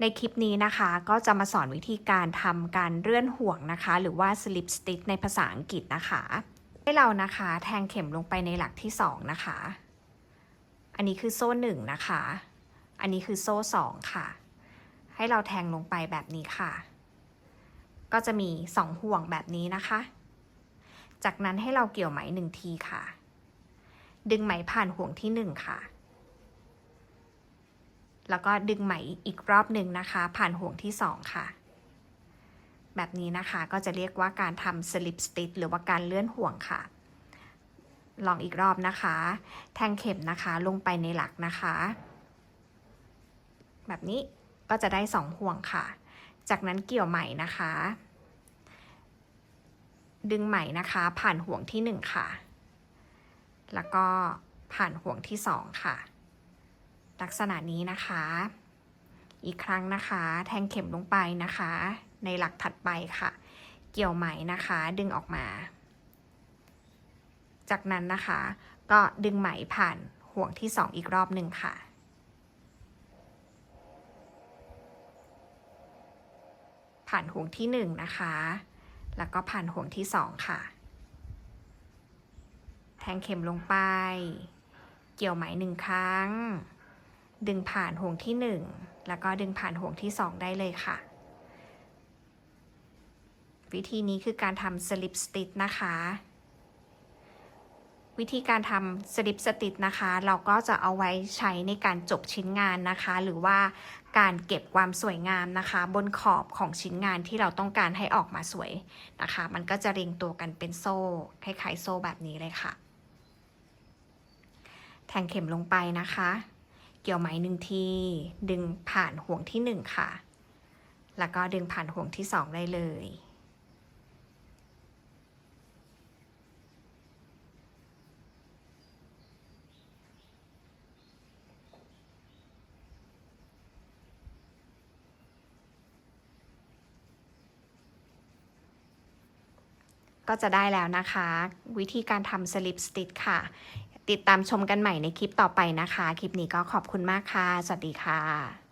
ในคลิปนี้นะคะก็จะมาสอนวิธีการทำการเลื่อนห่วงนะคะ หรือว่า slip stitch ในภาษาอังกฤษนะคะ ให้เรานะคะแทงเข็มลงไปในหลักที่ 2 นะคะ อันนี้คือโซ่1นะคะ อันนี้คือโซ่ 2 ค่ะ ให้เราแทงลงไปแบบนี้ค่ะ ก็จะมี 2 ห่วงแบบนี้นะคะ จากนั้นให้เราเกี่ยวไหมหนึ่งทีค่ะ ดึงไหมผ่านห่วงที่ 1 ค่ะ แล้วก็ดึงไหมอีกรอบหนึ่งนะคะ ผ่านห่วงที่ 2 ค่ะ แบบนี้นะคะก็จะเรียกว่าการทำ slip stitch หรือว่าการเลื่อนห่วงค่ะ ลองอีกรอบนะคะ แทงเข็มนะคะลงไปในหลักนะคะ แบบนี้ก็จะได้ 2 ห่วงค่ะ จากนั้นเกี่ยวไหมนะคะ ดึงไหมนะคะผ่านห่วงที่ 1 ค่ะ แล้วก็ผ่านห่วงที่ 2 ค่ะ ลักษณะนี้นะคะ อีกครั้งนะคะ แทงเข็มลงไปนะคะ ในหลักถัดไปค่ะ เกี่ยวไหมนะคะ ดึงออกมา จากนั้นนะคะ ก็ดึงไหมผ่านห่วงที่ 2 อีกรอบหนึ่งค่ะ ผ่านห่วงที่ 1 นะคะ แล้วก็ผ่านห่วงที่ 2 ค่ะ แทงเข็มลงไป เกี่ยวไหมหนึ่งครั้ง ดึงผ่านห่วงที่ 1 แล้วก็ดึงผ่านห่วงที่ 2 ได้เลยค่ะ วิธีนี้คือการทำ slip stitch นะคะ วิธีการทำ slip stitch นะคะ เราก็จะเอาไว้ใช้ในการจบชิ้นงานนะคะ หรือว่าการเก็บความสวยงามนะคะ บนขอบของชิ้นงานที่เราต้องการให้ออกมาสวยนะคะ มันก็จะเรียงตัวกันเป็นโซ่คล้ายๆโซ่แบบนี้เลยค่ะ แทงเข็มลงไปนะคะ เกี่ยวไหมหนึ่งที ดึงผ่านห่วงที่หนึ่งค่ะ แล้วก็ดึงผ่านห่วงที่สองได้เลย ก็จะได้แล้วนะคะ วิธีการทำ slip stitch ค่ะ ติดตามชมกันใหม่ในคลิปต่อไปนะคะ คลิปนี้ก็ขอบคุณมากค่ะ สวัสดีค่ะ